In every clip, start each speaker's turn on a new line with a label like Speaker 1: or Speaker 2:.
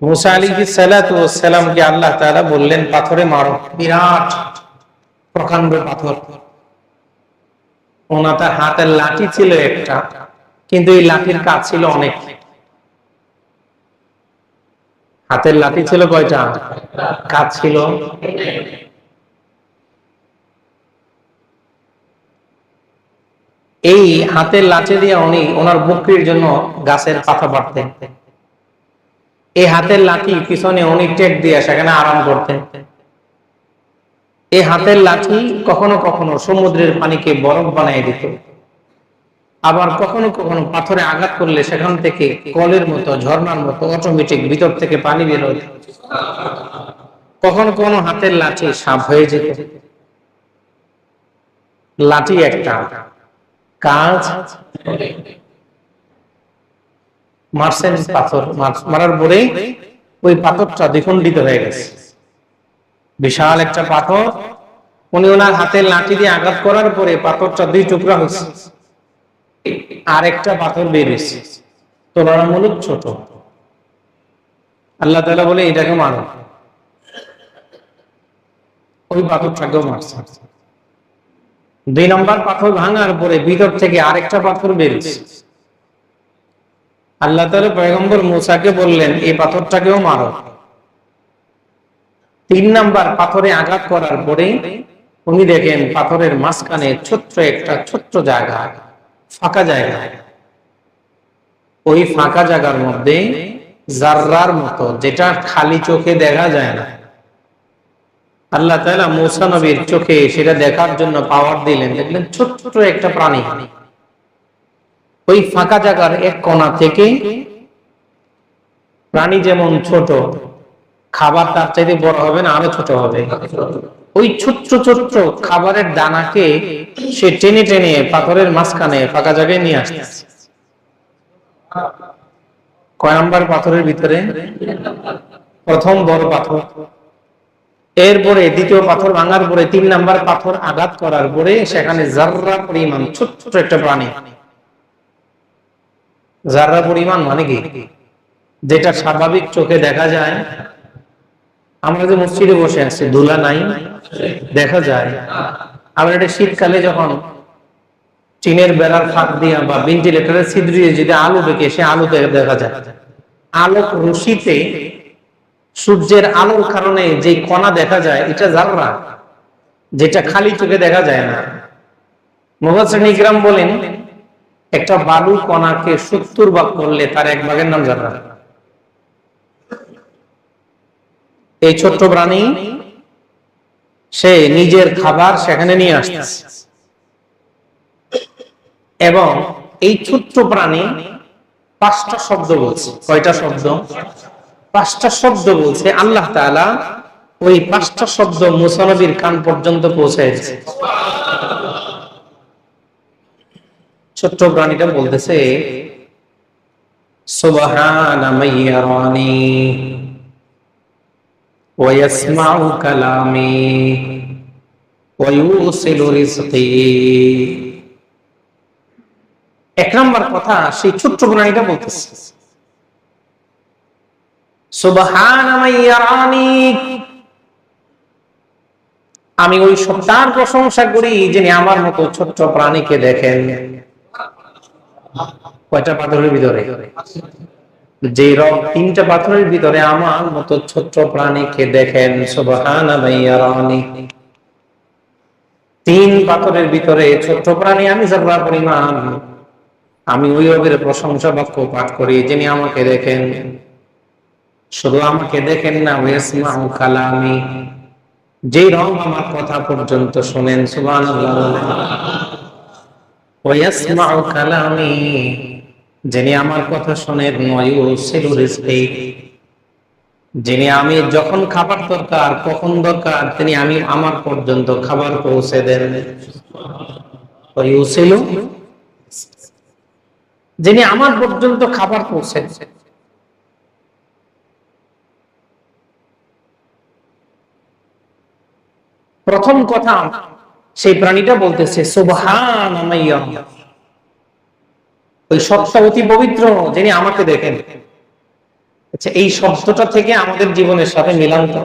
Speaker 1: মুসা আলী সালামকে আল্লাহ তাআলা বললেন, পাথরে মারো। বিরাট, প্রকাণ্ড পাথর। ওনা তার হাতের লাঠি ছিল একটা, কিন্তু এই লাঠির কাজ ছিল অনেক। হাতের লাঠি ছিল কয়টা? কাজ ছিল। এই হাতের লাঠি দিয়ে উনি ওনার বকরির জন্য গাছের পাতা পাড়তেন এই হাতের লাঠি পিছনে উনি টেক দিয়ে সেখানে আরাম করতেন। এই হাতের লাঠি কখনো কখনো সমুদ্রের পানিকে বরফ বানিয়ে দিত। আবার কখনো কখনো পাথরে আঘাত করলে সেখান থেকে কলের মতো, ঝর্ণার মতো অটোমেটিক ভিতর থেকে পানি বের হতো। কখনো কখনো হাতের লাঠি সাপ হয়ে যেত। লাঠি একটা কাজ মারছেন পাথর মার- মারার পরে ওই পাথরটা দ্বিখণ্ডিত হয়ে গেছে। বিশাল একটা পাথর। উনি ওনার হাতের লাঠি দিয়ে আঘাত করার পরে পাথরটা দুই টুকরা হয়েছে। আর একটা পাথর বের হয়েছে। তুলনামূলক ছোট। আল্লাহ তাআলা বলে এটাকে মারো। ওই পাথরটাকেও মারছে। দুই নম্বর পাথর ভাঙার পরে ভিতর থেকে আরেকটা পাথর বেরিয়েছে আল্লাহ তাআলা পয়গম্বর মুসাকে বললেন, এই পাথরটাকেও মারো। তিন নাম্বার, পাথরে আঘাত করার পরে উনি দেখেন পাথরের মাঝখানে ছোট্ট একটা ছোট্ট জায়গা, ফাঁকা জায়গা। ওই ফাঁকা জায়গার মধ্যে জাররার মতো, যেটা খালি চোখে দেখা যায় না। আল্লাহ তাআলা মুসা নবীর চোখে সেটা দেখার জন্য পাওয়ার দিলেন। দেখলেন ছোট্ট একটা প্রাণী। ওই ফাঁকা জায়গার এক কোণা থেকে প্রাণী যেমন ছোট, খাবার তার চাইতে বড় হবে না, আরও ছোট হবে। ওই ছোট্ট ছোট্ট খাবারের দানাকে সে টেনে টেনে পাথরের মাঝখানে ফাঁকা জায়গায় নিয়ে আসতেছে কয় নাম্বার পাথরের ভিতরে? প্রথম বড় পাথর। এরপরে দ্বিতীয় পাথর ভাঙার পরে তিন নাম্বার পাথর আঘাত করার পরে সেখানে জাররা পরিমাণ ছোট্ট একটা প্রাণী জাররা পরিমাণ মানে কি? যেটা স্বাভাবিক চোখে দেখা যায়, আমরা যে মসজিদে বসে আছি ধুলা নাই, দেখা যায়। আবার এটা শীতকালে যখন টিনের বেড়ার ফাঁক দিয়া বা ভেন্টিলেটরের ছিদ্র দিয়ে যদি আলো দেখে সে আলো দেখা যায়। আলোক রশিতে সূর্যের আলোর কারণে যে কণা দেখা যায়, এটা জাররা যেটা খালি চোখে দেখা যায় না। মোহাম্মদ ইকরাম বলেন একটা বালু কণাকে সত্তর ভাগ করলে তার এক ভাগের নাম জাররা এই ছোট্ট প্রাণী, সে নিজের খাবার সেখানে নিয়ে আসতেছে। এবং এই ছোট্ট প্রাণী পাঁচটা শব্দ বলছে। কয়টা শব্দ? পাঁচটা শব্দ বলছে, আল্লাহ তাআলা ওই পাঁচটা শব্দ মুসানবীর কান পর্যন্ত পৌঁছাইছে ছোট্ট প্রাণীটা বলতেছে এক নম্বর কথা, সেই ছোট্ট প্রাণীটা বলতেছে আমি ওই সত্তার প্রশংসা করি যিনি আমার মতো ছোট্ট প্রাণীকে দেখেন। কয়টা পাথরের ভিতরে? যে রব তিনটা পাথরের ভিতরে আমার মতো ছোট্ট প্রাণীকে দেখেন তিন পাথরের ভিতরে ছোট্ট প্রাণী, আমি যারা পরিমাণ। আমি ওই রবের প্রশংসা বাক্য পাঠ করি, যিনি আমাকে দেখেন। শুধু আমাকে দেখেন না ওয়াসমাউ কালামি। যে রব আমার কথা পর্যন্ত শুনেন, সুবহানাল্লাহ। ওয়াসমাউ কালামি। যিনি আমার কথা শোনেন যিনি আমি যখন খাবার দরকার, কখন দরকার, তিনি আমি আমার পর্যন্ত খাবার পৌঁছে দেন। যিনি আমার পর্যন্ত খাবার পৌঁছে প্রথম কথা, সেই প্রাণীটা বলতেছে সুবহান ওই সত্তা অতি পবিত্র, যিনি আমাকে দেখেন। আচ্ছা এই শব্দটা থেকে আমাদের জীবনের সাথে মিলান তো।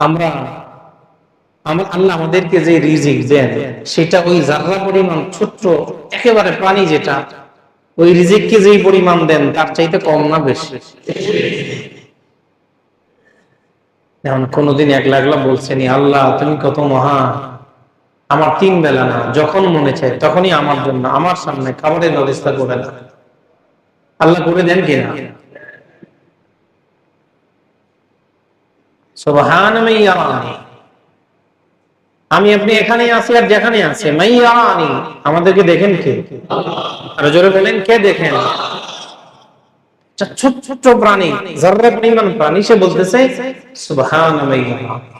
Speaker 1: আমরা, আমার, আল্লাহ আমাদেরকে যে রিজিক দেন, সেটা ওই জাররা পরিমাণ ছোট্ট, একেবারে প্রাণী যেটা, ওই রিজিককে যেই পরিমাণ দেন, তার চাইতে কম না বেশি। যেমন কোনোদিন একলা একলা বলছেনি, আল্লাহ, তুমি কত মহা আমার তিন বেলা না, যখন মনে চায় তখনই আমার জন্য, আমার সামনে খাবারের ব্যবস্থা করে না আল্লাহ করে দেন কিনা? আমি আপনি এখানে আছি আর যেখানে আছে। মাইয়ারানি আমাদেরকে দেখেন কে? আর জোরে বলেন, কে দেখেন? ছোট ছোট প্রাণী জর্রা পরিমাণ প্রাণী, সে বলতেছে সুবহান মাইয়ারানি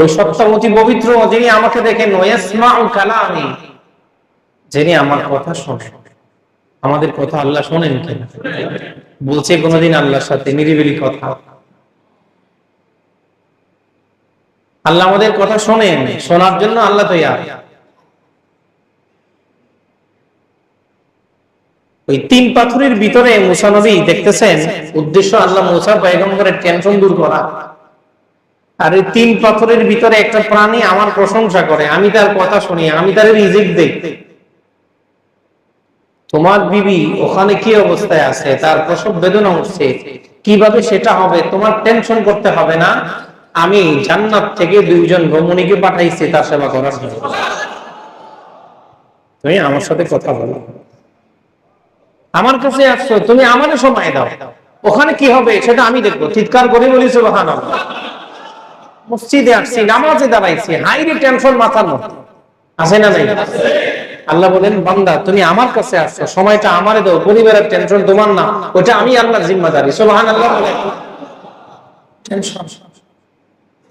Speaker 1: ওই সত্তা অতি পবিত্র যিনি আমাকে দেখেন কালামি, যিনি আমার কথা শোনেন। আমাদের কথা আল্লাহ শোনেন কেন বলছে, কোনোদিন আল্লাহর সাথে নিরিবিলি কথা। আল্লাহ আমাদের কথা শোনেন, শোনার জন্য আল্লাহ তৈয়ার। ওই তিন পাথরের ভিতরে মুসা নবী দেখতেছেন, উদ্দেশ্য আল্লাহ মুসা পয়গম্বরের টেনশন দূর করা। আর এই তিন পাথরের ভিতরে একটা প্রাণী আমার প্রশংসা করে। আমি তার কথা শুনি, আমি তার রিজিক দেই। তোমার বিবি ওখানে কি অবস্থায় আছে? তার প্রসব বেদনা উঠছে। কীভাবে সেটা হবে? তোমার টেনশন করতে হবে না। আমি জান্নাত থেকে দুইজন রমণীকে পাঠাইছি তার সেবা করার জন্য। তুমি আমার সাথে কথা বলো। আমার কাছে আসছো, তুমি আমারও সময় দাও। ওখানে কি হবে সেটা আমি দেখব। চিৎকার করে বলি সুবাহান মসজিদে আসছি, নামাজে দাঁড়াইছি, হাইরে টেনশন মাথার মধ্যে। আছে না নাই? আল্লাহ বলেন, বান্দা, তুমি আমার কাছে আসছো, সময়টা আমারে দাও পরিবারের টেনশন তোমার না, ওটা আমি আল্লাহর জিম্মাদারি সুবহান আল্লাহ বলেন। টেনশন,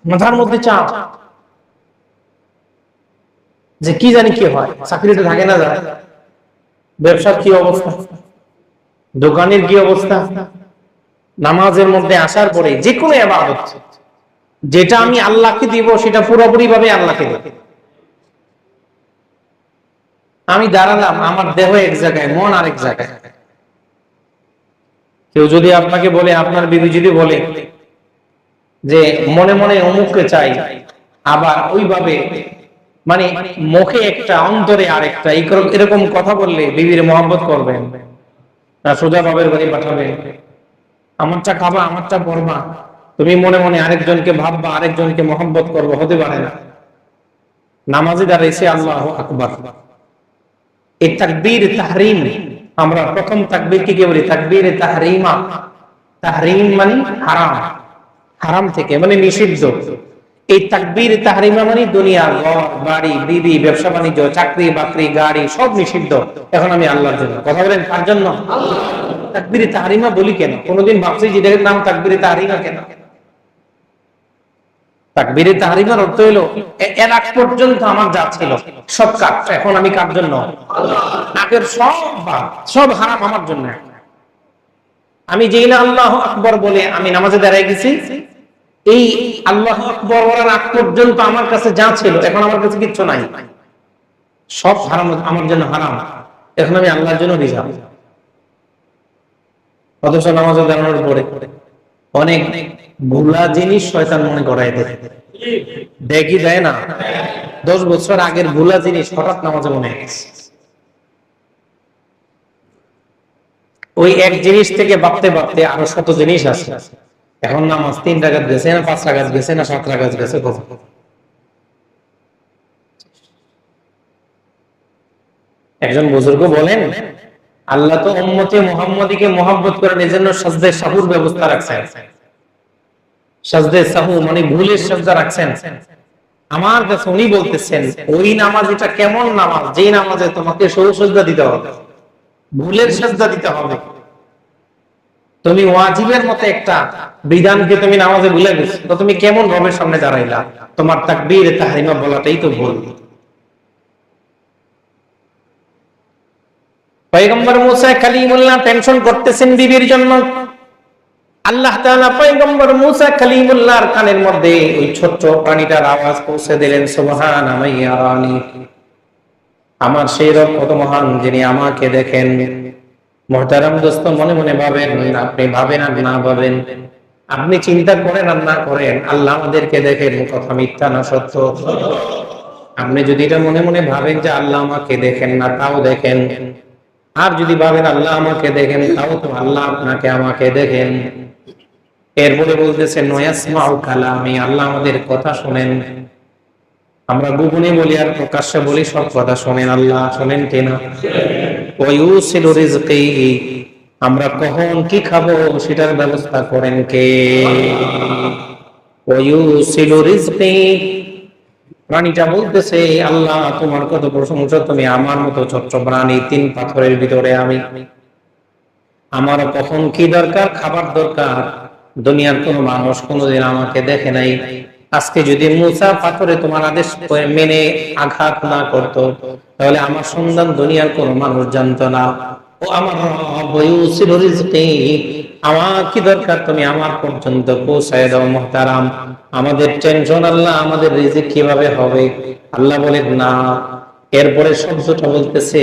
Speaker 1: মাথার মধ্যে চাপ। যে কি জানি কি হয় চাকরিটা থাকে না যায়। ব্যবসার কি অবস্থা? দোকানের কি অবস্থা? নামাজের মধ্যে আসার পরে যে কোনো এবাদত। যেটা আমি আল্লাহকে দিব, সেটা পুরোপুরি ভাবে আল্লাহকে দেব। আমি দাঁড়ালাম, আমার দেহ এক জায়গায়, মন আরেক জায়গায়। কেউ যদি আপনাকে বলে, আপনার বিবি যদি বলে যে মনে মনে অমুককে চাই, আবার ওইভাবে মানে মুখে একটা, অন্তরে আরেকটা এরকম কথা বললে বিবির মোহাম্মত করবেন। সোজা বাবের বাড়ি পাঠাবেন। আমারটা খাবা, আমারটা পড়বা তুমি মনে মনে আরেকজনকে ভাববা, আরেকজনকে মোহাম্মত করব, হতে পারে না। নামাজে দাঁড়াইছে আল্লাহ আকবর। এই তাকবীর, তাহরিম, আমরা প্রথম তাকবীর কি বলি? তাকবীর, তাহরিমা, তাহরিম মানে হারাম। হারাম থেকে মানে নিষিদ্ধ। এই তাকবীর, তাহরিমা মানে দুনিয়া, ঘর, বাড়ি, বিবি, ব্যবসা বাণিজ্য, চাকরি, বাকরি, গাড়ি, সব নিষিদ্ধ। এখন আমি আল্লাহর জন্য। কথা বলেন কার জন্য? তাকবীর, তাহরিমা বলি কেন? কোনোদিন ভাবছি যেটার নাম তাকবীর, তাহরিমা কেন? তাকবীরে তাহরিমার অর্থ হলো এর আগ পর্যন্ত আমার যা ছিল, সব কাজ এখন আমি কার জন্য? আগের সব সব হারাম আমার জন্য। আমি যেই না আল্লাহ আকবর বলে আমি নামাজে দাঁড়ায় গেছি, এই আল্লাহ আকবর বলার আগ পর্যন্ত আমার কাছে যা ছিল, এখন আমার কাছে কিচ্ছু নাই। সব হারাম আমার জন্য হারাম, এখন আমি আল্লাহর জন্য রিজার্ভ অথচ নামাজে দাঁড়ানোর পরে অনেক ভুলা জিনিস শয়তান মনে করাই দেয়। দেখি দেয় না? দশ বছর আগের ভুলা জিনিস হঠাৎ নামাজে মনে ওই এক জিনিস থেকে ভাবতে ভাবতে আরও শত জিনিস আছে। এখন নামাজ তিন টাকাত গেছে না পাঁচ টাকাত গেছে না সাত টাকাত গেছে একজন বুজুর্গ বলেন আল্লাহ তো উম্মতে মোহাম্মদীকে মোহাম্মত করে নিজের সাজদে সাহুর ব্যবস্থা রাখছেন। সাজদে সাহু মানে ভুলের সাজদা রাখছেন। আমার কাছে উনি বলতেছেন, ওই নামাজ এটা কেমন নামাজ? যে নামাজে তোমাকে সরু সাজদা দিতে হবে, ভুলের সাজদা দিতে হবে। তুমি ওয়াজিবের মতো একটা বিধানকে তুমি নামাজে ভুলে গেছো, তো তুমি কেমন রবের সামনে দাঁড়াইলা? তোমার তাকবীর, তাহরিমা বলাটাই তো ভুল। পয়গম্বর মুসা কালিমুল্লাহ টেনশন করতেছেন বিবির জন্য। আল্লাহ তাআলা পয়গম্বর মুসা কালিমুল্লাহর কানের মধ্যে ওই ছোট্ট প্রাণীটার আওয়াজ পৌঁছে দিলেন সুবহান আমাইয়ারানি আমার সেই রব কত মহান যিনি আমাকে দেখেন। মহতারাম দোস্ত, মনে মনে ভাবেন, আপনি ভাবেন আর না ভাবেন। আপনি চিন্তা করেন আর না করেন। আল্লাহ আমাদেরকে দেখেন, কথা মিথ্যা না সত্য। আপনি যদি এটা মনে মনে ভাবেন যে আল্লাহ আমাকে দেখেন না, তাও দেখেন। আর যদি ভাবেন আল্লাহ আমাকে দেখেন, তাও তো আল্লাহ আপনাকে আমাকে দেখেন। এরপরে বলতেছে, নয়াসমাউ কালামি আল্লাহ আমাদের কথা শোনেন। আমরা গোপনে বলি আর প্রকাশ্যে বলি, সব কথা শোনেন আল্লাহ, শোনেন কিনা ওয়ুসিলু রিজকি আমরা কখন কি খাব সেটার ব্যবস্থা করেন কে? ওয়ুসিলু রিজকি প্রাণীটা বলতেছে আল্লাহ, তোমার কত প্রশংসা, তুমি আমার মতো ছোট্ট প্রাণী তিন পাথরের ভিতরে আমি। আমার কখন কি দরকার? খাবার দরকার। দুনিয়ার কোন মানুষ কোনোদিন আমাকে দেখে নাই। আজকে যদি মুসা পাথরে তোমার আদেশ মেনে আঘাত না করত, তাহলে আমার সন্ধান দুনিয়ার কোন মানুষ জানতো না। ও আমার আমার কি দরকার তুমি আমার পর্যন্ত পৌঁছায় দাও মুহতারাম। আমাদের টেনশন আল্লাহ, আমাদের রিজিক কীভাবে হবে? আল্লাহ বলেন, না। এরপরে শব্দটা বলতেছে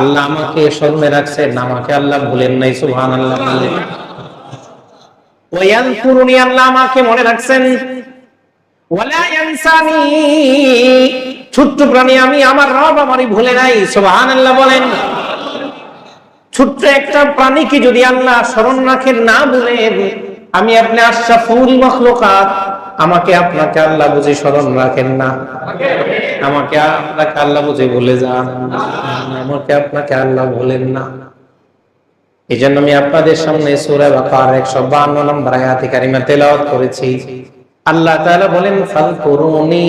Speaker 1: আল্লাহ আমাকে স্মরণে রাখছেন আমাকে আল্লাহ ভুলেন নাই সুবহান আল্লাহ ওয়াইয়াদ করুনি আল্লাহ আমাকে মনে রাখছেন, ওয়ালা ছোট্ট প্রাণী, আমি আমার রব আমারই ভুলে নাই সুবহান আল্লাহ বলেন। ছোট্ট একটা প্রাণীকে যদি আল্লাহ স্মরণ রাখেন, না বলেন আমি আপনি আশরাফুল মখলুকাত, আমাকে আপনাকে আল্লাহ বুঝে স্মরণ রাখেন না। আমাকে আপনাকে আল্লাহ বুঝে ভুলে যান। আমাকে আপনাকে আল্লাহ ভুলেন না। এই জন্য আমি আপনাদের সামনে সুরা বাকার একশো বান্ন নম্বর আয়াতি কারিমা তেলাওয়াত করেছি। আল্লাহ তাআলা বলেন ফালকুরুনি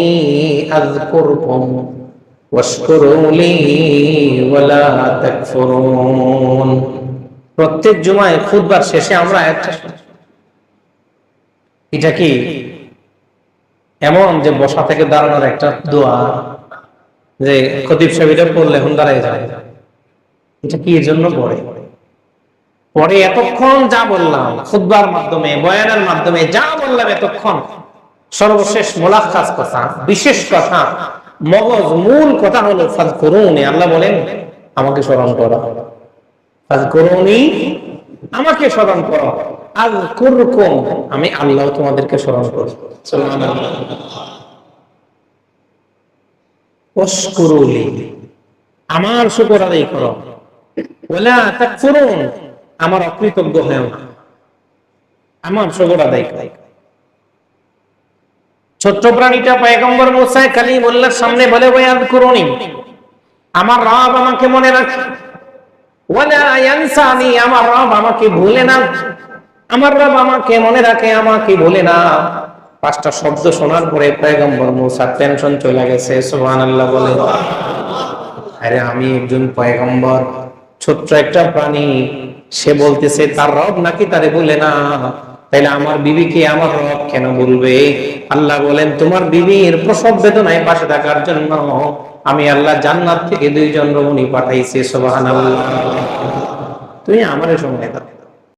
Speaker 1: আযকুরকুম, ওয়াশকুরুলি ওয়ালা তাকফুরুন। প্রত্যেক জুমায় খুতবার শেষে আমরা একটা এটা কি এমন যে বসা থেকে দাঁড়ানোর একটা দোয়া যে খতিব সাহেব পড়লে এখন দাঁড়ায় যায়? এটা কি এর জন্য পড়ে পরে এতক্ষণ যা বললাম, খুতবার মাধ্যমে, বয়ানের মাধ্যমে যা বললাম এতক্ষণ। সর্বশেষ মোলাক্কাস কথা, বিশেষ কথা, মগজ, মূল কথা হলো ফাজ করুন আল্লাহ বলেন, আমাকে স্মরণ করো। ফাজ করুনি আমাকে স্মরণ করো। আজ কুরকুম আমি আল্লাহ তোমাদেরকে স্মরণ ওয়াশকুরুলি, আমার শুকর আদায় করো। ওয়ালা তাকফুরুন, আমার অকৃতজ্ঞ হয়েও না। আমার শুকর আদায় করো। ছোট্ট প্রাণীটা পয়গম্বর খালি কালিমুল্লাহর সামনে বলে বয়ান করুনি। আমার রব আমাকে মনে রাখে। আমার রব আমাকে ভুলে না। আমার রব আমাকে মনে রাখে, আমাকে ভুলে না। পাঁচটা শব্দ শোনার পরে পয়গম্বর মুসার টেনশন চলে গেছে, সুবহানাল্লাহ বলে। আরে আমি একজন পয়গম্বর, ছোট্ট একটা প্রাণী। সে বলতেছে, তার রব নাকি তারে বলে না। তাইলে আমার বিবি কে আমার রব কেন বলবে? আল্লাহ বলেন, তোমার বিবির প্রসব বেদনায় পাশে থাকার জন্য আমি আল্লাহ জান্নাত থেকে দুইজন রমণী পাঠাইছি, সুবহানাল্লাহ। তুমি আমারে সঙ্গে দাও।